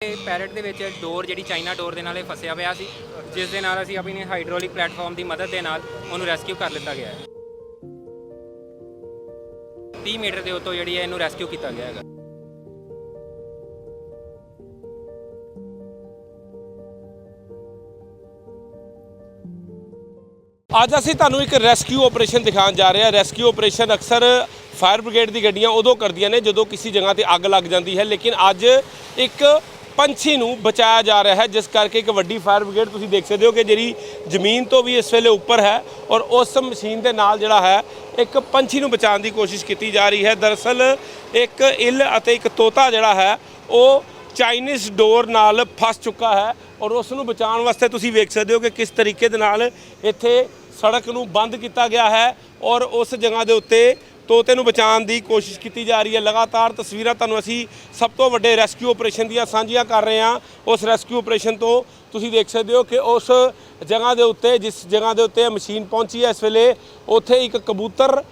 Parrot ਦੇ ਵਿੱਚ ਡੋਰ ਜਿਹੜੀ ਚਾਈਨਾ ਡੋਰ ਦੇ ਨਾਲ ਇਹ ਫਸਿਆ ਹੋਇਆ ਸੀ, ਜਿਸ ਦੇ ਨਾਲ ਅਸੀਂ ਆਪਣੀ ਹਾਈਡ੍ਰੋਲਿਕ ਪਲੇਟਫਾਰਮ ਦੀ ਮਦਦ ਦੇ ਨਾਲ ਉਹਨੂੰ ਰੈਸਕਿਊ ਕਰ ਲਿੱਤਾ ਗਿਆ ਹੈ। 30 ਮੀਟਰ ਦੇ ਉੱਤੋਂ ਜਿਹੜੀ ਹੈ ਇਹਨੂੰ ਰੈਸਕਿਊ ਕੀਤਾ ਗਿਆ ਹੈਗਾ। ਅੱਜ ਅਸੀਂ ਤੁਹਾਨੂੰ ਇੱਕ ਰੈਸਕਿਊ ਆਪਰੇਸ਼ਨ ਦਿਖਾਉਣ ਜਾ ਰਹੇ ਹਾਂ। ਰੈਸਕਿਊ ਆਪਰੇਸ਼ਨ ਅਕਸਰ ਫਾਇਰ ਬ੍ਰਿਗੇਡ ਦੀ ਗੱਡੀਆਂ ਉਦੋਂ ਕਰਦੀਆਂ ਨੇ ਜਦੋਂ ਕਿਸੇ ਜਗ੍ਹਾ ਤੇ ਅੱਗ ਲੱਗ ਜਾਂਦੀ ਹੈ। ਲੇਕਿਨ ਅੱਜ ਇੱਕ ਪੰਛੀ ਨੂੰ ਬਚਾਇਆ ਜਾ ਰਿਹਾ ਹੈ, ਜਿਸ ਕਰਕੇ ਇੱਕ ਵੱਡੀ ਫਾਇਰ ਬ੍ਰਿਗੇਡ ਤੁਸੀਂ ਦੇਖ ਸਕਦੇ ਹੋ ਕਿ ਜਿਹੜੀ ਜ਼ਮੀਨ ਤੋਂ ਵੀ ਇਸ ਵੇਲੇ ਉੱਪਰ ਹੈ ਔਰ ਉਸ ਮਸ਼ੀਨ ਦੇ ਨਾਲ ਜਿਹੜਾ ਹੈ, ਇੱਕ ਪੰਛੀ ਨੂੰ ਬਚਾਉਣ ਦੀ ਕੋਸ਼ਿਸ਼ ਕੀਤੀ ਜਾ ਰਹੀ ਹੈ। ਦਰਅਸਲ ਇੱਕ ਇੱਲ ਅਤੇ ਇੱਕ ਤੋਤਾ ਜਿਹੜਾ ਹੈ, ਉਹ ਚਾਈਨੀਜ਼ ਡੋਰ ਨਾਲ ਫਸ ਚੁੱਕਾ ਹੈ ਔਰ ਉਸ ਨੂੰ ਬਚਾਉਣ ਵਾਸਤੇ ਤੁਸੀਂ ਵੇਖ ਸਕਦੇ ਹੋ ਕਿ ਕਿਸ ਤਰੀਕੇ ਦੇ ਨਾਲ ਇੱਥੇ ਸੜਕ ਨੂੰ ਬੰਦ ਕੀਤਾ ਗਿਆ ਹੈ ਔਰ ਉਸ ਜਗ੍ਹਾ ਦੇ ਉੱਤੇ ਤੋਤੇ ਨੂੰ ਬਚਾਉਣ ਦੀ ਕੋਸ਼ਿਸ਼ ਕੀਤੀ ਜਾ ਰਹੀ ਹੈ। ਲਗਾਤਾਰ ਤਸਵੀਰਾਂ ਤੁਹਾਨੂੰ ਅਸੀਂ ਸਭ ਤੋਂ ਵੱਡੇ ਰੈਸਕਿਊ ਆਪਰੇਸ਼ਨ ਦੀਆਂ ਸਾਂਝੀਆਂ ਕਰ ਰਹੇ ਹਾਂ। ਉਸ ਰੈਸਕਿਊ ਆਪਰੇਸ਼ਨ ਤੋਂ ਤੁਸੀਂ ਦੇਖ ਸਕਦੇ ਹੋ ਕਿ ਉਸ ਜਗ੍ਹਾ ਦੇ ਉੱਤੇ, ਜਿਸ ਜਗ੍ਹਾ ਦੇ ਉੱਤੇ ਮਸ਼ੀਨ ਪਹੁੰਚੀ ਹੈ, ਇਸ ਵੇਲੇ ਉੱਥੇ ਇੱਕ ਕਬੂਤਰ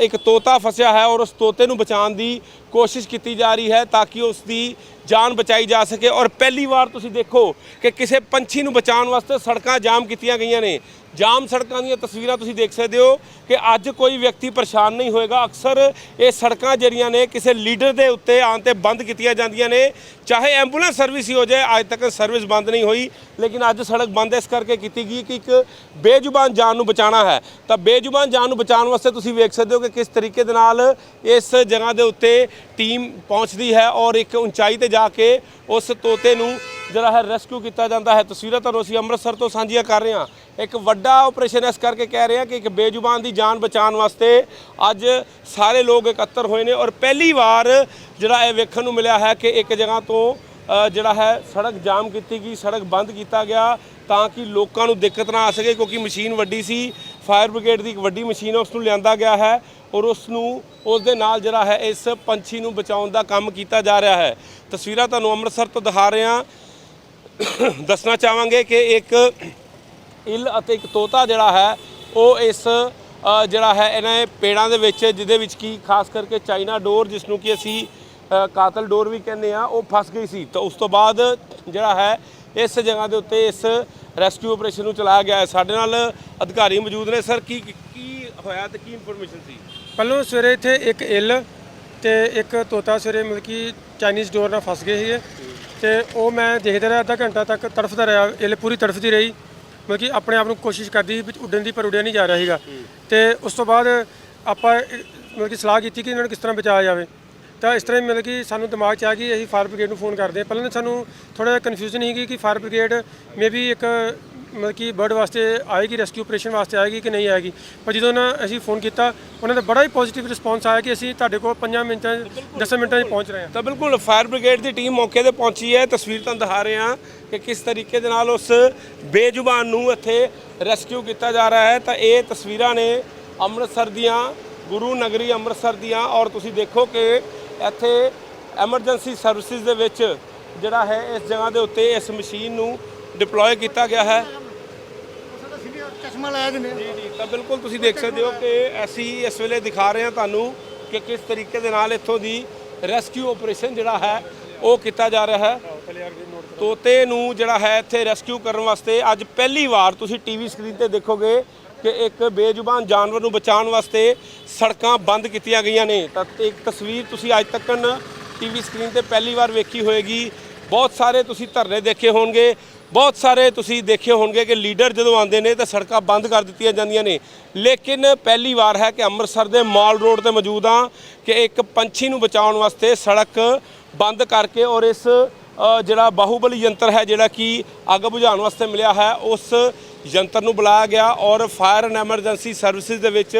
ਇੱਕ ਤੋਤਾ ਫਸਿਆ ਹੈ ਔਰ ਉਸ ਤੋਤੇ ਨੂੰ ਬਚਾਉਣ ਦੀ ਕੋਸ਼ਿਸ਼ ਕੀਤੀ ਜਾ ਰਹੀ ਹੈ ਤਾਂ ਕਿ ਉਸ ਦੀ ਜਾਨ ਬਚਾਈ ਜਾ ਸਕੇ ਔਰ ਪਹਿਲੀ ਵਾਰ ਤੁਸੀਂ ਦੇਖੋ ਕਿ ਕਿਸੇ ਪੰਛੀ ਨੂੰ ਬਚਾਉਣ ਵਾਸਤੇ ਸੜਕਾਂ ਜਾਮ ਕੀਤੀਆਂ ਗਈਆਂ ਨੇ। ਜਾਮ ਸੜਕਾਂ ਦੀਆਂ ਤਸਵੀਰਾਂ ਤੁਸੀਂ ਦੇਖ ਸਕਦੇ ਹੋ ਕਿ ਅੱਜ ਕੋਈ ਵਿਅਕਤੀ ਪਰੇਸ਼ਾਨ ਨਹੀਂ ਹੋਏਗਾ। ਅਕਸਰ ਇਹ ਸੜਕਾਂ ਜਿਹੜੀਆਂ ਨੇ ਕਿਸੇ ਲੀਡਰ ਦੇ ਉੱਤੇ ਆਉਣ ਤੇ ਬੰਦ ਕੀਤੀਆਂ ਜਾਂਦੀਆਂ ਨੇ। ਚਾਹੇ ਐਂਬੂਲੈਂਸ ਸਰਵਿਸ ਹੀ ਹੋ ਜਾਏ, ਅੱਜ ਤੱਕ ਸਰਵਿਸ ਬੰਦ ਨਹੀਂ ਹੋਈ, ਲੇਕਿਨ ਅੱਜ ਸੜਕ ਬੰਦ ਇਸ ਕਰਕੇ ਕੀਤੀ ਗਈ ਕਿ ਇੱਕ ਬੇਜ਼ੁਬਾਨ ਜਾਨ ਨੂੰ ਬਚਾਉਣਾ ਹੈ। ਤਾਂ ਬੇਜ਼ੁਬਾਨ ਜਾਨ ਨੂੰ ਬਚਾਉਣ ਵਾਸਤੇ ਤੁਸੀਂ ਵੇਖ ਸਕਦੇ ਹੋ ਕਿ ਕਿਸ ਤਰੀਕੇ ਦੇ ਨਾਲ ਇਸ ਜਗ੍ਹਾ ਦੇ ਉੱਤੇ ਟੀਮ ਪਹੁੰਚਦੀ ਹੈ ਔਰ ਇੱਕ ਉਚਾਈ ਤੇ ਜਾ ਕੇ ਉਸ ਤੋਤੇ ਨੂੰ ਜਿਹੜਾ ਹੈ ਰੈਸਕਿਊ ਕੀਤਾ ਜਾਂਦਾ ਹੈ। ਤਸਵੀਰਾਂ ਤੁਹਾਨੂੰ ਅਸੀਂ ਅੰਮ੍ਰਿਤਸਰ ਤੋਂ ਸਾਂਝੀਆਂ ਕਰ ਰਹੇ ਹਾਂ। ਇੱਕ ਵੱਡਾ ਆਪਰੇਸ਼ਨ ਇਸ ਕਰਕੇ ਕਹਿ ਰਹੇ ਹਾਂ ਕਿ ਇੱਕ ਬੇਜ਼ੁਬਾਨ ਦੀ ਜਾਨ ਬਚਾਉਣ ਵਾਸਤੇ ਅੱਜ ਸਾਰੇ ਲੋਕ ਇਕੱਤਰ ਹੋਏ ਨੇ ਔਰ ਪਹਿਲੀ ਵਾਰ ਜਿਹੜਾ ਇਹ ਵੇਖਣ ਨੂੰ ਮਿਲਿਆ ਹੈ ਕਿ ਇੱਕ ਜਗ੍ਹਾ ਤੋਂ ਜਿਹੜਾ ਹੈ ਸੜਕ ਜਾਮ ਕੀਤੀ ਗਈ, ਸੜਕ ਬੰਦ ਕੀਤਾ ਗਿਆ ਤਾਂ ਕਿ ਲੋਕਾਂ ਨੂੰ ਦਿੱਕਤ ਨਾ ਆ ਸਕੇ ਕਿਉਂਕਿ ਮਸ਼ੀਨ ਵੱਡੀ ਸੀ, ਫਾਇਰ ਬ੍ਰਿਗੇਡ ਦੀ ਇੱਕ ਵੱਡੀ ਮਸ਼ੀਨ ਹੈ ਉਸ ਨੂੰ ਲਿਆਂਦਾ ਗਿਆ ਹੈ। ਔਰ ਉਸ ਨੂੰ, ਉਸ ਦੇ ਨਾਲ ਜਿਹੜਾ ਹੈ, ਇਸ ਪੰਛੀ ਨੂੰ ਬਚਾਉਣ ਦਾ ਕੰਮ ਕੀਤਾ ਜਾ ਰਿਹਾ ਹੈ। ਤਸਵੀਰਾਂ ਤੁਹਾਨੂੰ ਅੰਮ੍ਰਿਤਸਰ ਤੋਂ ਦਿਖਾ ਰਹੇ ਹਾਂ। ਦੱਸਣਾ ਚਾਹਾਂਗੇ ਕਿ ਇੱਕ ਇੱਲ ਅਤੇ ਇੱਕ ਤੋਤਾ ਜਿਹੜਾ ਹੈ, ਉਹ ਇਸ ਜਿਹੜਾ ਹੈ, ਇਹਨਾਂ ਪੇੜਾਂ ਦੇ ਵਿੱਚ, ਜਿਹਦੇ ਵਿੱਚ ਕੀ, ਖਾਸ ਕਰਕੇ ਚਾਈਨਾ ਡੋਰ, ਜਿਸ ਨੂੰ ਕਿ ਅਸੀਂ ਕਾਤਲ ਡੋਰ ਵੀ ਕਹਿੰਦੇ ਆ ਉਹ ਫਸ ਗਈ ਸੀ। ਤਾਂ ਉਸ ਤੋਂ ਬਾਅਦ ਜਿਹੜਾ ਹੈ, ਇਸ ਜਗ੍ਹਾ ਦੇ ਉੱਤੇ ਇਸ ਰੈਸਕਿਊ ਆਪਰੇਸ਼ਨ ਨੂੰ ਚਲਾਇਆ ਗਿਆ ਹੈ। ਸਾਡੇ ਨਾਲ ਅਧਿਕਾਰੀ ਮੌਜੂਦ ਨੇ। ਸਰ, ਕੀ ਕੀ ਹੋਇਆ ਤੇ ਕੀ ਇਨਫੋਰਮੇਸ਼ਨ ਸੀ? ਪਹਿਲਾਂ ਸਵੇਰੇ ਇੱਥੇ ਇੱਕ ਇੱਲ ਤੇ ਇੱਕ ਤੋਤਾ ਸਵੇਰੇ ਮਤਲਬ ਕਿ ਚਾਈਨੀਜ਼ ਡੋਰ ਨਾਲ ਫਸ ਗਏ ਸੀਗੇ। ਤੇ ਉਹ ਮੈਂ ਦੇਖਦਾ ਰਿਹਾ, ਅੱਧਾ ਘੰਟਾ ਤੱਕ ਤੜਫਦਾ ਰਿਹਾ, ਇੱਲ ਪੂਰੀ ਤੜਫਦੀ ਰਹੀ। ਮਤਲਬ ਕਿ ਆਪਣੇ ਆਪ ਨੂੰ ਕੋਸ਼ਿਸ਼ ਕਰਦੀ ਸੀ ਉੱਡਣ ਦੀ, ਪਰ ਉੱਡਿਆ ਨਹੀਂ ਜਾ ਰਿਹਾ ਸੀਗਾ। ਤੇ ਉਸ ਤੋਂ ਬਾਅਦ ਆਪਾਂ ਮਤਲਬ ਕਿ ਸਲਾਹ ਕੀਤੀ ਕਿ ਇਹਨਾਂ ਨੂੰ ਕਿਸ ਤਰ੍ਹਾਂ ਬਚਾਇਆ ਜਾਵੇ। ਤਾਂ ਇਸ ਤਰ੍ਹਾਂ ਹੀ ਮਤਲਬ ਕਿ ਸਾਨੂੰ ਦਿਮਾਗ 'ਚ ਆ ਗਈ ਅਸੀਂ ਫਾਇਰ ਬ੍ਰਿਗੇਡ ਨੂੰ ਫੋਨ ਕਰਦੇ ਹਾਂ। ਪਹਿਲਾਂ ਤਾਂ ਸਾਨੂੰ ਥੋੜਾ ਜਿਹਾ ਕਨਫਿਊਜ਼ਨ ਸੀਗੀ ਕਿ ਫਾਇਰ ਬ੍ਰਿਗੇਡ ਮੇਬੀ ਇੱਕ ਮਤਲਬ ਕਿ ਬਰਡ ਵਾਸਤੇ ਆਏਗੀ ਰੈਸਕਿਊ ਆਪਰੇਸ਼ਨ ਵਾਸਤੇ ਆਏਗੀ ਕਿ ਨਹੀਂ ਆਏਗੀ? ਪਰ ਜਦੋਂ ਨਾ ਅਸੀਂ ਫੋਨ ਕੀਤਾ, ਉਹਨਾਂ ਦਾ ਬੜਾ ਹੀ ਪੋਜ਼ਿਟਿਵ ਰਿਸਪੌਂਸ ਆਇਆ ਕਿ ਅਸੀਂ ਤੁਹਾਡੇ ਕੋਲ 5 ਮਿੰਟਾਂ 10 ਮਿੰਟਾਂ 'ਚ ਪਹੁੰਚ ਰਹੇ ਹਾਂ। ਤਾਂ ਬਿਲਕੁਲ ਫਾਇਰ ਬ੍ਰਿਗੇਡ ਦੀ ਟੀਮ ਮੌਕੇ ਤੇ ਪਹੁੰਚੀ ਹੈ। ਤਸਵੀਰ ਤੁਹਾਨੂੰ ਦਿਖਾ ਰਹੇ ਹਾਂ ਕਿ ਕਿਸ ਤਰੀਕੇ ਦੇ ਨਾਲ ਉਸ ਬੇਜ਼ੁਬਾਨ ਨੂੰ ਇੱਥੇ ਰੈਸਕਿਊ ਕੀਤਾ ਜਾ ਰਿਹਾ ਹੈ। ਤਾਂ ਇਹ ਤਸਵੀਰਾਂ ਨੇ ਅੰਮ੍ਰਿਤਸਰ ਦੀਆਂ, ਗੁਰੂ ਨਗਰੀ ਅੰਮ੍ਰਿਤਸਰ ਦੀਆਂ। ਔਰ ਤੁਸੀਂ ਦੇਖੋ ਕਿ ਇੱਥੇ ਐਮਰਜੈਂਸੀ ਸਰਵਿਸਿਜ਼ ਦੇ ਵਿੱਚ ਜਿਹੜਾ ਹੈ, ਇਸ ਜਗ੍ਹਾ ਦੇ ਉੱਤੇ ਇਸ ਮਸ਼ੀਨ ਨੂੰ ਡਿਪਲੋਏ ਕੀਤਾ ਗਿਆ ਹੈ। ਚਸ਼ਮਾ ਲਾਇਆ ਦਿੰਦੇ ਜੀ ਜੀ, ਤਾਂ ਬਿਲਕੁਲ ਤੁਸੀਂ ਦੇਖ ਸਕਦੇ ਹੋ ਕਿ ਅਸੀਂ ਇਸ ਵੇਲੇ ਦਿਖਾ ਰਹੇ ਹਾਂ ਤੁਹਾਨੂੰ ਕਿ ਕਿਸ ਤਰੀਕੇ ਦੇ ਨਾਲ ਇੱਥੋਂ ਦੀ ਰੈਸਕਿਊ ਆਪਰੇਸ਼ਨ ਜਿਹੜਾ ਹੈ, ਉਹ ਕੀਤਾ ਜਾ ਰਿਹਾ ਹੈ। ਤੋਤੇ ਨੂੰ ਜਿਹੜਾ ਹੈ ਇੱਥੇ ਰੈਸਕਿਊ ਕਰਨ ਵਾਸਤੇ ਅੱਜ ਪਹਿਲੀ ਵਾਰ ਤੁਸੀਂ ਟੀਵੀ ਸਕਰੀਨ ਤੇ ਦੇਖੋਗੇ ਕਿ ਇੱਕ ਬੇਜ਼ੁਬਾਨ ਜਾਨਵਰ ਨੂੰ ਬਚਾਉਣ ਵਾਸਤੇ ਸੜਕਾਂ ਬੰਦ ਕੀਤੀਆਂ ਗਈਆਂ ਨੇ। ਤਾਂ ਇੱਕ ਤਸਵੀਰ ਤੁਸੀਂ ਅੱਜ ਤੱਕਨ ਟੀਵੀ ਸਕਰੀਨ ਤੇ ਪਹਿਲੀ ਵਾਰ ਵੇਖੀ ਹੋਏਗੀ। ਬਹੁਤ ਸਾਰੇ ਤੁਸੀਂ ਧਰਨੇ ਦੇਖੇ ਹੋਣਗੇ। ਬਹੁਤ ਸਾਰੇ ਤੁਸੀਂ ਦੇਖੇ ਹੋਣਗੇ ਕਿ ਲੀਡਰ ਜਦੋਂ ਆਉਂਦੇ ਨੇ ਤਾਂ ਸੜਕਾਂ ਬੰਦ ਕਰ ਦਿੱਤੀਆਂ ਜਾਂਦੀਆਂ ਨੇ। ਲੇਕਿਨ ਪਹਿਲੀ ਵਾਰ ਹੈ ਕਿ ਅੰਮ੍ਰਿਤਸਰ ਦੇ ਮਾਲ ਰੋਡ ਤੇ ਮੌਜੂਦ ਹਾਂ ਕਿ ਇੱਕ ਪੰਛੀ ਨੂੰ ਬਚਾਉਣ ਵਾਸਤੇ ਸੜਕ ਬੰਦ ਕਰਕੇ ਔਰ ਇਸ ਜਿਹੜਾ ਬਾਹੂਬਲੀ ਯੰਤਰ ਹੈ, ਜਿਹੜਾ ਕਿ ਅੱਗ ਬੁਝਾਉਣ ਵਾਸਤੇ ਮਿਲਿਆ ਹੈ, ਉਸ ਯੰਤਰ ਨੂੰ ਬੁਲਾਇਆ ਗਿਆ ਔਰ ਫਾਇਰ ਐਂਡ ਐਮਰਜੈਂਸੀ ਸਰਵਿਸਿਜ਼ ਦੇ ਵਿੱਚ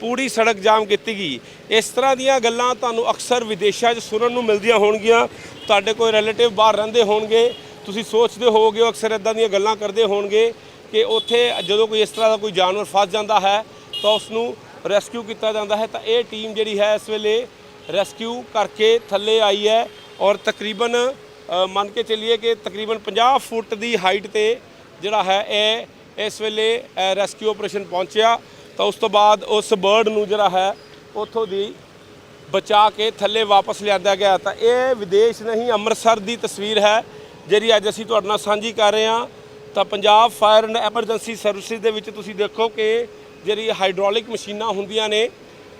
ਪੂਰੀ ਸੜਕ ਜਾਮ ਕੀਤੀ ਗਈ। ਇਸ ਤਰ੍ਹਾਂ ਦੀਆਂ ਗੱਲਾਂ ਤੁਹਾਨੂੰ ਅਕਸਰ ਵਿਦੇਸ਼ਾਂ 'ਚ ਸੁਣਨ ਨੂੰ ਮਿਲਦੀਆਂ ਹੋਣਗੀਆਂ। ਤੁਹਾਡੇ ਕੋਈ ਰਿਲੇਟਿਵ ਬਾਹਰ ਰਹਿੰਦੇ ਹੋਣਗੇ। ਤੁਸੀਂ ਸੋਚਦੇ ਹੋਵੋਗੇ, ਉਹ ਅਕਸਰ ਇਦਾਂ ਦੀਆਂ ਗੱਲਾਂ ਕਰਦੇ ਹੋਣਗੇ ਕਿ ਉੱਥੇ ਜਦੋਂ ਕੋਈ ਇਸ ਤਰ੍ਹਾਂ ਦਾ ਕੋਈ ਜਾਨਵਰ ਫਸ ਜਾਂਦਾ ਹੈ, ਤਾਂ ਉਸ ਨੂੰ ਰੈਸਕਿਊ ਕੀਤਾ ਜਾਂਦਾ ਹੈ। ਤਾਂ ਇਹ ਟੀਮ ਜਿਹੜੀ ਹੈ, ਇਸ ਵੇਲੇ ਰੈਸਕਿਊ ਕਰਕੇ ਥੱਲੇ ਆਈ ਹੈ ਔਰ ਤਕਰੀਬਨ ਮੰਨ ਕੇ ਚੱਲੀਏ ਕਿ ਤਕਰੀਬਨ 50 ਫੁੱਟ ਦੀ ਹਾਈਟ ਤੇ ਜਿਹੜਾ ਹੈ, ਇਹ ਇਸ ਵੇਲੇ ਰੈਸਕਿਊ ਆਪਰੇਸ਼ਨ ਪਹੁੰਚਿਆ। ਤਾਂ ਉਸ ਤੋਂ ਬਾਅਦ ਉਸ ਬਰਡ ਨੂੰ ਜਿਹੜਾ ਹੈ, ਉੱਥੋਂ ਦੀ ਬਚਾ ਕੇ ਥੱਲੇ ਵਾਪਸ ਲਿਆਂਦਾ ਗਿਆ। ਤਾਂ ਇਹ ਵਿਦੇਸ਼ ਨਹੀਂ, ਅੰਮ੍ਰਿਤਸਰ ਦੀ ਤਸਵੀਰ ਹੈ। ਜਿਹੜੀ ਅੱਜ ਅਸੀਂ ਤੁਹਾਡੇ ਨਾਲ ਸਾਂਝੀ ਕਰ ਰਹੇ ਹਾਂ, ਤਾਂ Punjab fire and emergency services ਦੇ ਵਿੱਚ ਤੁਸੀਂ ਦੇਖੋ ਕਿ ਜਿਹੜੀ ਹਾਈਡ੍ਰੋਲਿਕ ਮਸ਼ੀਨਾਂ ਹੁੰਦੀਆਂ ਨੇ,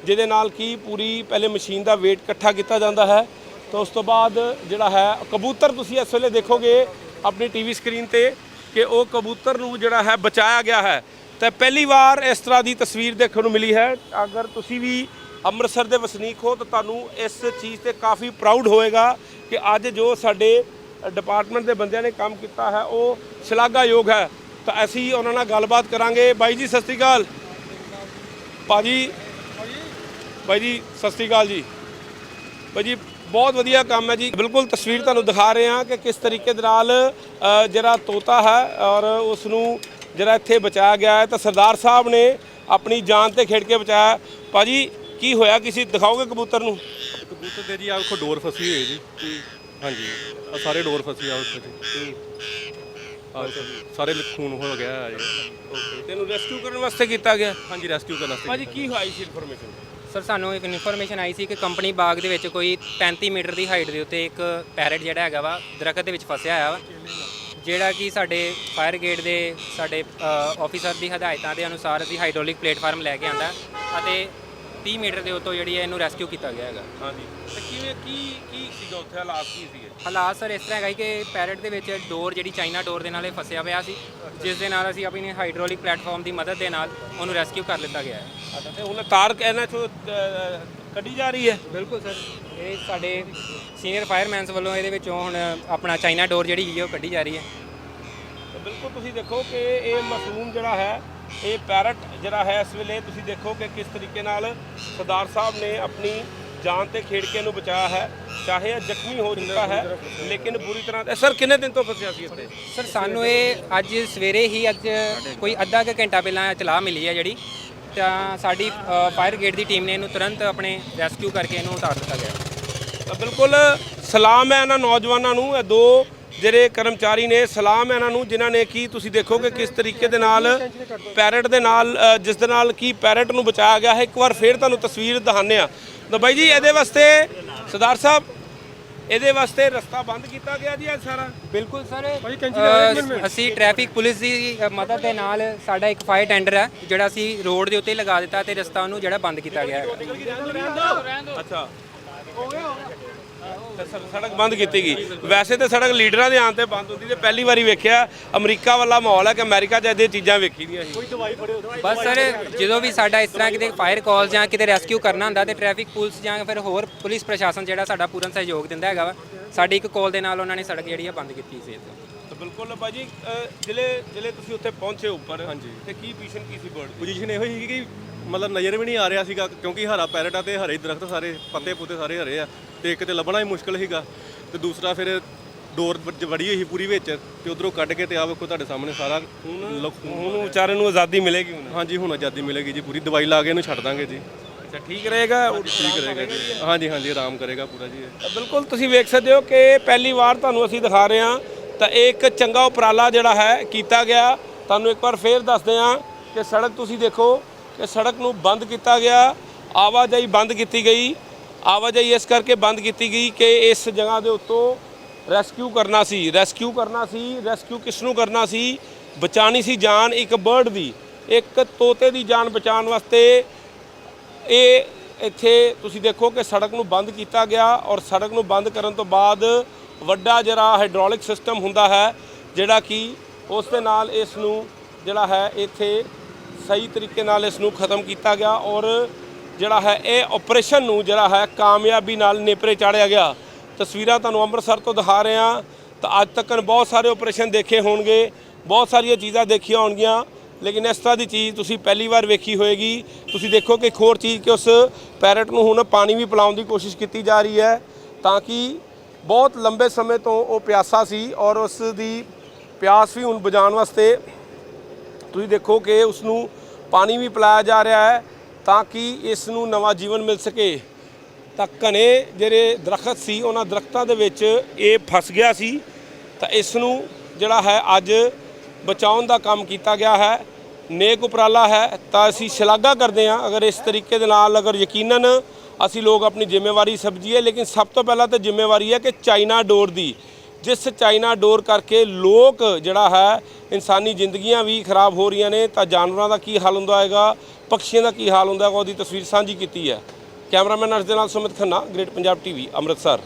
ਜਿਹਦੇ ਨਾਲ ਕੀ ਪੂਰੀ ਪਹਿਲੇ ਮਸ਼ੀਨ ਦਾ weight ਇਕੱਠਾ ਕੀਤਾ ਜਾਂਦਾ ਹੈ। ਤਾਂ ਉਸ ਤੋਂ ਬਾਅਦ ਜਿਹੜਾ ਹੈ, ਕਬੂਤਰ ਤੁਸੀਂ ਇਸ ਵੇਲੇ ਦੇਖੋਗੇ ਆਪਣੀ ਟੀਵੀ ਸਕਰੀਨ ਤੇ ਕਿ ਉਹ ਕਬੂਤਰ ਨੂੰ ਜਿਹੜਾ ਹੈ ਬਚਾਇਆ ਗਿਆ ਹੈ। ਤਾਂ ਪਹਿਲੀ ਵਾਰ ਇਸ ਤਰ੍ਹਾਂ ਦੀ ਤਸਵੀਰ ਦੇਖਣ ਨੂੰ ਮਿਲੀ ਹੈ। ਅਗਰ ਤੁਸੀਂ ਵੀ ਅੰਮ੍ਰਿਤਸਰ ਦੇ ਵਸਨੀਕ ਹੋ, ਤਾਂ ਤੁਹਾਨੂੰ ਇਸ ਚੀਜ਼ ਤੇ ਕਾਫੀ ਪ੍ਰਾਊਡ ਹੋਏਗਾ ਕਿ ਅੱਜ ਜੋ ਸਾਡੇ ਡਿਪਾਰਟਮੈਂਟ ਦੇ ਬੰਦਿਆਂ ਨੇ ਕੰਮ ਕੀਤਾ ਹੈ, ਉਹ ਸ਼ਲਾਘਾਯੋਗ ਹੈ। ਤਾਂ ਅਸੀਂ ਉਹਨਾਂ ਨਾਲ ਗੱਲਬਾਤ ਕਰਾਂਗੇ। ਬਾਈ ਜੀ, ਸਤਿ ਸ਼੍ਰੀ ਅਕਾਲ। ਭਾਜੀ ਬਾਈ ਜੀ, ਸਤਿ ਸ਼੍ਰੀ ਅਕਾਲ ਜੀ। ਬਾਈ ਜੀ, ਬਹੁਤ ਵਧੀਆ ਕੰਮ ਹੈ ਜੀ। ਬਿਲਕੁਲ ਤਸਵੀਰ ਤੁਹਾਨੂੰ ਦਿਖਾ ਰਹੇ ਹਾਂ ਕਿ ਕਿਸ ਤਰੀਕੇ ਦੇ ਨਾਲ ਜਿਹੜਾ ਤੋਤਾ ਹੈ ਔਰ ਉਸ ਨੂੰ ਜਿਹੜਾ ਇੱਥੇ ਬਚਾਇਆ ਗਿਆ ਹੈ। ਤਾਂ ਸਰਦਾਰ ਸਾਹਿਬ ਨੇ ਆਪਣੀ ਜਾਨ ਤੇ ਖੇਡ ਕੇ ਬਚਾਇਆ। ਭਾਜੀ, ਕੀ ਹੋਇਆ? ਕਿਸੇ ਦਿਖਾਓਗੇ ਕਬੂਤਰ ਨੂੰ? ਕਬੂਤਰ ਦੇ ਜੀ ਆਖੋ ਡੋਰ ਫਸੀ ਹੋਈ ਜੀ। ਹਾਂਜੀ। ਆ ਸਾਰੇ ਡੋਰ ਫਸੀ ਆ ਉੱਥੇ ਜੀ। ਆਹ ਸਾਰੇ ਖੂਨ ਹੋ ਗਿਆ ਹੈ ਜੀ। ਓਕੇ ਤੈਨੂੰ ਰੈਸਕਿਊ ਕਰਨ ਵਾਸਤੇ ਕੀਤਾ ਗਿਆ? ਹਾਂਜੀ ਰੈਸਕਿਊ ਕਰਨ ਵਾਸਤੇ ਭਾਜੀ ਕੀ ਹੋਈ ਸੀ ਇਨਫੋਰਮੇਸ਼ਨ ਸਰ ਸਾਨੂੰ ਇੱਕ ਇਨਫੋਰਮੇਸ਼ਨ ਆਈ ਸੀ ਕਿ ਕੰਪਨੀ ਬਾਗ ਦੇ ਵਿੱਚ ਕੋਈ 35 ਮੀਟਰ ਦੀ ਹਾਈਟ ਦੇ ਉੱਤੇ ਇੱਕ ਪੈਰਟ ਜਿਹੜਾ ਹੈਗਾ ਵਾ ਦਰਖਤ ਦੇ ਵਿੱਚ ਫਸਿਆ ਹੋਇਆ ਵਾ। ਜਿਹੜਾ ਕਿ ਸਾਡੇ ਫਾਇਰ ਗੇਟ ਦੇ ਸਾਡੇ ਆਫੀਸਰ ਦੀ ਹਦਾਇਤਾਂ ਦੇ ਅਨੁਸਾਰ ਅਸੀਂ ਹਾਈਡ੍ਰੋਲਿਕ ਪਲੇਟਫਾਰਮ ਲੈ ਕੇ ਆਂਦਾ। ਅਤੇ 30 ਮੀਟਰ ਦੇ ਉੱਤੋਂ ਜਿਹੜੀ ਹੈ ਇਹਨੂੰ ਰੈਸਕਿਊ ਕੀਤਾ ਗਿਆ ਹੈਗਾ। ਹਾਂਜੀ। ਤੇ ਕਿਵੇਂ ਕੀ ਕੀ ਸੀਗਾ ਉੱਥੇ? ਹਾਲਾਤ ਕੀ ਸੀਗੇ? ਹਾਲਾਤ ਸਰ ਇਸ ਤਰ੍ਹਾਂ ਹੈਗਾ ਕਿ ਪੈਰਟ ਦੇ ਵਿੱਚ ਡੋਰ ਜਿਹੜੀ ਚਾਈਨਾ ਡੋਰ ਦੇ ਨਾਲ ਇਹ ਫਸਿਆ ਹੋਇਆ ਸੀ ਜਿਸ ਦੇ ਨਾਲ ਅਸੀਂ ਆਪਣੀ ਹਾਈਡ੍ਰੋਲਿਕ ਪਲੇਟਫਾਰਮ ਦੀ ਮਦਦ ਦੇ ਨਾਲ ਉਹਨੂੰ ਰੈਸਕਿਊ ਕਰ ਲਿੱਤਾ ਗਿਆ ਹੈ। ਅੱਛਾ ਤੇ ਹੁਣ ਤਾਰ ਇਹਨਾਂ ਚੋਂ ਕੱਢੀ ਜਾ ਰਹੀ ਹੈ? ਬਿਲਕੁਲ ਸਰ। ਇਹ ਸਾਡੇ ਸੀਨੀਅਰ ਫਾਇਰਮੈਨਸ ਵੱਲੋਂ ਇਹਦੇ ਵਿੱਚੋਂ ਹੁਣ ਆਪਣਾ ਚਾਈਨਾ ਡੋਰ ਜਿਹੜੀ ਹੈਗੀ ਉਹ ਕੱਢੀ ਜਾ ਰਹੀ ਹੈ। ਤਾਂ ਬਿਲਕੁਲ ਤੁਸੀਂ ਦੇਖੋ ਕਿ ਇਹ ਮਸਲੂਮ ਜਿਹੜਾ ਹੈ ਇਹ ਪੈਰਟ ਜਿਹੜਾ ਹੈ ਇਸ ਵੇਲੇ ਤੁਸੀਂ ਦੇਖੋ ਕਿ ਕਿਸ ਤਰੀਕੇ ਨਾਲ ਸਰਦਾਰ ਸਾਹਿਬ ਨੇ ਆਪਣੀ ਜਾਨ ਤੇ ਖੇਡ ਕੇ ਇਹਨੂੰ ਬਚਾਇਆ ਹੈ। ਚਾਹੇ ਇਹ ਜ਼ਖਮੀ ਹੋ ਚੁੱਕਾ ਹੈ ਲੇਕਿਨ ਬੁਰੀ ਤਰ੍ਹਾਂ ਸਰ ਕਿੰਨੇ ਦਿਨ ਤੋਂ ਫਸਿਆ ਸੀ ਇੱਥੇ? ਸਰ ਸਾਨੂੰ ਇਹ ਅੱਜ ਸਵੇਰੇ ਹੀ ਅੱਜ ਕੋਈ ਅੱਧਾ ਕੁ ਘੰਟਾ ਪਹਿਲਾਂ ਇਤਲਾਹ ਮਿਲੀ ਹੈ ਜਿਹੜੀ। ਤਾਂ ਸਾਡੀ ਫਾਇਰ ਗੇਟ ਦੀ ਟੀਮ ਨੇ ਇਹਨੂੰ ਤੁਰੰਤ ਆਪਣੇ ਰੈਸਕਿਊ ਕਰਕੇ ਇਹਨੂੰ ਉਤਾਰ ਦਿੱਤਾ ਗਿਆ। ਬਿਲਕੁਲ ਸਲਾਮ ਹੈ ਇਹਨਾਂ ਨੌਜਵਾਨਾਂ ਨੂੰ। ਇਹ ਦੋ ਜਿਹੜੇ ਕਰਮਚਾਰੀ ਨੇ ਸਲਾਮ ਹੈ ਇਹਨਾਂ ਨੂੰ ਜਿਨ੍ਹਾਂ ਨੇ ਕੀ ਤੁਸੀਂ ਦੇਖੋ ਕਿ ਕਿਸ ਤਰੀਕੇ ਦੇ ਨਾਲ ਪੈਰਟ ਦੇ ਨਾਲ ਜਿਸ ਦੇ ਨਾਲ ਕੀ ਪੈਰਟ ਨੂੰ ਬਚਾਇਆ ਗਿਆ ਹੈ। ਇੱਕ ਵਾਰ ਫੇਰ ਤੁਹਾਨੂੰ ਤਸਵੀਰ ਦਿਖਾਉਂਦੇ ਆ ਤਾਂ ਬਾਈ ਜੀ ਇਹਦੇ ਵਾਸਤੇ ਸਰਦਾਰ ਸਾਹਿਬ ਇਹਦੇ ਵਾਸਤੇ ਰਸਤਾ ਬੰਦ ਕੀਤਾ ਗਿਆ ਜੀ ਅੱਜ ਸਾਰਾ? ਬਿਲਕੁਲ ਸਰ। ਅਸੀਂ ਟ੍ਰੈਫਿਕ ਪੁਲਿਸ ਦੀ ਮਦਦ ਦੇ ਨਾਲ ਸਾਡਾ ਇੱਕ ਫਾਇਰ ਟੈਂਡਰ ਹੈ ਜਿਹੜਾ ਅਸੀਂ ਰੋਡ ਦੇ ਉੱਤੇ ਲਗਾ ਦਿੱਤਾ ਤੇ ਰਸਤਾ ਉਹਨੂੰ ਜਿਹੜਾ ਬੰਦ ਕੀਤਾ ਗਿਆ ਹੈ ਅੱਛਾ ਤੇ ਸੜਕ ਬੰਦ ਕੀਤੀ ਗਈ। ਵੈਸੇ ਤੇ ਸੜਕ ਲੀਡਰਾਂ ਦੇ ਆਉਣ ਤੇ ਬੰਦ ਹੁੰਦੀ ਤੇ ਪਹਿਲੀ ਵਾਰੀ ਵੇਖਿਆ ਅਮਰੀਕਾ ਵਾਲਾ ਮਾਹੌਲ ਹੈ ਕਿ ਅਮਰੀਕਾ 'ਚ ਇਹਦੇ ਚੀਜ਼ਾਂ ਵੇਖੀ ਦੀਆਂ ਸੀ। ਬਸ ਸਰ ਜਦੋਂ ਵੀ ਸਾਡਾ ਇਸ ਤਰ੍ਹਾਂ ਕਿਤੇ ਫਾਇਰ ਕਾਲ ਜਾਂ ਕਿਤੇ ਰੈਸਕਿਊ ਕਰਨਾ ਹੁੰਦਾ ਤੇ ਟ੍ਰੈਫਿਕ ਪੁਲਿਸ ਜਾਂ ਫਿਰ ਹੋਰ ਪੁਲਿਸ ਪ੍ਰਸ਼ਾਸਨ ਜਿਹੜਾ ਸਾਡਾ ਪੂਰਨ ਸਹਿਯੋਗ ਦਿੰਦਾ ਹੈਗਾ ਵਾ ਸਾਡੀ ਇੱਕ ਕਾਲ ਦੇ ਨਾਲ ਉਹਨਾਂ ਨੇ ਸੜਕ ਜਿਹੜੀ ਆ ਬੰਦ ਕੀਤੀ ਸੀ ਇੱਥੇ। ਤਾਂ ਬਿਲਕੁਲ ਭਾਜੀ ਅ, ਜ਼ਿਲ੍ਹੇ ਜ਼ਿਲ੍ਹੇ ਤੁਸੀਂ ਉੱਥੇ ਪਹੁੰਚੇ ਉੱਪਰ ਹਾਂਜੀ। ਤੇ ਕੀ ਪੋਜੀਸ਼ਨ ਕੀ ਸੀ ਬਰਡ ਦੀ? ਪੋਜੀਸ਼ਨ ਇਹੋ ਹੀ ਕਿ ਮਤਲਬ ਨਜ਼ਰ ਵੀ ਨਹੀਂ ਆ ਰਿਹਾ ਸੀਗਾ ਕਿਉਂਕਿ ਹਰਾ ਪੈਰਟ ਆ ਤੇ ਹਰੇ ਦਰਖਤ ਸਾਰੇ ਪੱਤੇ ਪੁੱਤੇ ਸਾਰੇ ਹਰੇ ਆ ਤੇ ਇੱਕ ਤੇ ਲੱਭਣਾ ਹੀ ਮੁਸ਼ਕਲ ਸੀਗਾ ਤੇ ਦੂਸਰਾ ਫਿਰ ਡੋਰ ਵ- ਵੜੀ ਹੋਈ ਸੀ ਪੂਰੀ ਵਿੱਚ ਤੇ ਉਧਰੋਂ ਕੱਢ ਕੇ ਤੇ ਆ ਵੇਖੋ ਤੁਹਾਡੇ ਸਾਹਮਣੇ ਸਾਰਾ ਲੋਕ- ਹੁਣ ਵਿਚਾਰੇ ਨੂੰ ਆਜ਼ਾਦੀ ਮਿਲੇਗੀ ਹੁਣ। ਹਾਂਜੀ ਹੁਣ ਆਜ਼ਾਦੀ ਮਿਲੇਗੀ ਜੀ ਪੂਰੀ ਦਵਾਈ ਲਾ ਕੇ ਇਹਨੂੰ ਛੱਡ ਦਾਂਗੇ ਜੀ। ਅੱਛਾ ਠੀਕ ਰਹੇਗਾ? ਠੀਕ ਰਹੇਗਾ ਜੀ। ਹਾਂਜੀ ਹਾਂਜੀ ਆਰਾਮ ਕਰੇਗਾ ਪੂਰਾ ਜੀ ਇਹ। ਬਿਲਕੁਲ ਤੁਸੀਂ ਵੇਖ ਸਕਦੇ ਹੋ ਕਿ ਪਹਿਲੀ ਵਾਰ ਤੁਹਾਨੂੰ ਅਸੀਂ ਦਿਖਾ ਰਹੇ ਹਾਂ ਤਾਂ ਇਹ ਇੱਕ ਚੰਗਾ ਉਪਰਾਲਾ ਜਿਹੜਾ ਹੈ ਕੀਤਾ ਗਿਆ। ਤੁਹਾਨੂੰ ਇੱਕ ਵਾਰ ਫੇਰ ਦੱਸਦੇ ਹਾਂ ਕਿ ਸੜਕ ਤੁਸੀਂ ਦੇਖੋ ਕਿ ਸੜਕ ਨੂੰ ਬੰਦ ਕੀਤਾ ਗਿਆ। ਆਵਾਜਾਈ ਬੰਦ ਕੀਤੀ ਗਈ। ਆਵਾਜਾਈ ਇਸ ਕਰਕੇ ਬੰਦ ਕੀਤੀ ਗਈ ਕਿ ਇਸ ਜਗ੍ਹਾ ਦੇ ਉੱਤੋਂ ਰੈਸਕਿਊ ਕਰਨਾ ਸੀ। ਰੈਸਕਿਊ ਕਰਨਾ ਸੀ, ਰੈਸਕਿਊ ਕਿਸ ਨੂੰ ਕਰਨਾ ਸੀ? ਬਚਾਣੀ ਸੀ ਜਾਨ ਇੱਕ ਬਰਡ ਦੀ। ਇੱਕ ਤੋਤੇ ਦੀ ਜਾਨ ਬਚਾਉਣ ਵਾਸਤੇ ਇਹ ਇੱਥੇ ਤੁਸੀਂ ਦੇਖੋ ਕਿ ਸੜਕ ਨੂੰ ਬੰਦ ਕੀਤਾ ਗਿਆ ਔਰ ਸੜਕ ਨੂੰ ਬੰਦ ਕਰਨ ਤੋਂ ਬਾਅਦ ਵੱਡਾ ਜਿਹੜਾ ਹਾਈਡ੍ਰੋਲਿਕ ਸਿਸਟਮ ਹੁੰਦਾ ਹੈ, ਜਿਹੜਾ ਕਿ ਉਸ ਦੇ ਨਾਲ ਇਸ ਨੂੰ ਜਿਹੜਾ ਹੈ ਇੱਥੇ ਸਹੀ ਤਰੀਕੇ ਨਾਲ ਇਸ ਨੂੰ ਖਤਮ ਕੀਤਾ ਗਿਆ ਔਰ ਜਿਹੜਾ ਹੈ ਇਹ ਆਪਰੇਸ਼ਨ ਨੂੰ ਜਿਹੜਾ ਹੈ ਕਾਮਯਾਬੀ ਨਾਲ ਨੇਪਰੇ ਚਾੜਿਆ ਗਿਆ। ਤਸਵੀਰਾਂ ਤੁਹਾਨੂੰ ਅੰਮ੍ਰਿਤਸਰ ਤੋਂ ਦਿਖਾ ਰਹੇ ਹਾਂ। ਤਾਂ ਅੱਜ ਤੱਕ ਬਹੁਤ ਸਾਰੇ ਆਪਰੇਸ਼ਨ ਦੇਖੇ ਹੋਣਗੇ, ਬਹੁਤ ਸਾਰੀਆਂ ਚੀਜ਼ਾਂ ਦੇਖੀਆਂ ਹੋਣਗੀਆਂ। ਲੇਕਿਨ ਇਸ ਤਰ੍ਹਾਂ ਦੀ ਚੀਜ਼ ਤੁਸੀਂ ਪਹਿਲੀ ਵਾਰ ਵੇਖੀ ਹੋਏਗੀ। ਤੁਸੀਂ ਦੇਖੋ ਕਿ ਇੱਕ ਹੋਰ ਚੀਜ਼ ਕਿ ਉਸ ਪੈਰਟ ਨੂੰ ਹੁਣ ਪਾਣੀ ਵੀ ਪਿਲਾਉਣ ਦੀ ਕੋਸ਼ਿਸ਼ ਕੀਤੀ ਜਾ ਰਹੀ ਹੈ, ਤਾਂ ਕਿ ਬਹੁਤ ਲੰਬੇ ਸਮੇਂ ਤੋਂ ਉਹ ਪਿਆਸਾ ਸੀ ਔਰ ਉਸ ਦੀ ਪਿਆਸ ਵੀ ਹੁਣ ਬੁਝਾਉਣ ਵਾਸਤੇ ਤੁਸੀਂ ਦੇਖੋ ਕਿ ਉਸ ਨੂੰ ਪਾਣੀ ਵੀ ਪਿਲਾਇਆ ਜਾ ਰਿਹਾ ਹੈ ਤਾਂ ਕਿ ਇਸ ਨੂੰ ਨਵਾਂ ਜੀਵਨ ਮਿਲ ਸਕੇ। ਤਾਂ ਘਨੇ ਜਿਹੜੇ ਦਰਖਤ ਸੀ, ਉਹਨਾਂ ਦਰਖਤਾਂ ਦੇ ਵਿੱਚ ਇਹ ਫਸ ਗਿਆ ਸੀ। ਤਾਂ ਇਸ ਨੂੰ ਜਿਹੜਾ ਹੈ ਅੱਜ ਬਚਾਉਣ ਦਾ ਕੰਮ ਕੀਤਾ ਗਿਆ ਹੈ। ਨੇਕ ਉਪਰਾਲਾ ਹੈ। ਤਾਂ ਅਸੀਂ ਸ਼ਲਾਘਾ ਕਰਦੇ ਹਾਂ, ਅਗਰ ਇਸ ਤਰੀਕੇ ਦੇ ਨਾਲ ਅਗਰ ਯਕੀਨਨ ਅਸੀਂ ਲੋਕ ਆਪਣੀ ਜ਼ਿੰਮੇਵਾਰੀ ਸਮਝੀਏ, ਲੇਕਿਨ ਸਭ ਤੋਂ ਪਹਿਲਾਂ ਤਾਂ ਜ਼ਿੰਮੇਵਾਰੀ ਹੈ ਕਿ ਚਾਈਨਾ ਡੋਰ ਦੀ ਜਿਸ ਚਾਈਨਾ ਡੋਰ ਕਰਕੇ ਲੋਕ ਜਿਹੜਾ ਹੈ ਇਨਸਾਨੀ ਜ਼ਿੰਦਗੀਆਂ ਵੀ ਖਰਾਬ ਹੋ ਰਹੀਆਂ ਨੇ, ਤਾਂ ਜਾਨਵਰਾਂ ਦਾ ਕੀ ਹਾਲ ਹੁੰਦਾ ਹੈਗਾ, ਪੰਛੀਆਂ ਦਾ ਕੀ ਹਾਲ ਹੁੰਦਾ ਹੈਗਾ, ਉਹਦੀ ਤਸਵੀਰ ਸਾਂਝੀ ਕੀਤੀ ਹੈ। ਕੈਮਰਾਮੈਨ ਅਰਸ਼ ਦੇ ਨਾਲ ਸੁਮਿਤ ਖੰਨਾ, ਗ੍ਰੇਟ ਪੰਜਾਬ ਟੀਵੀ, ਅੰਮ੍ਰਿਤਸਰ।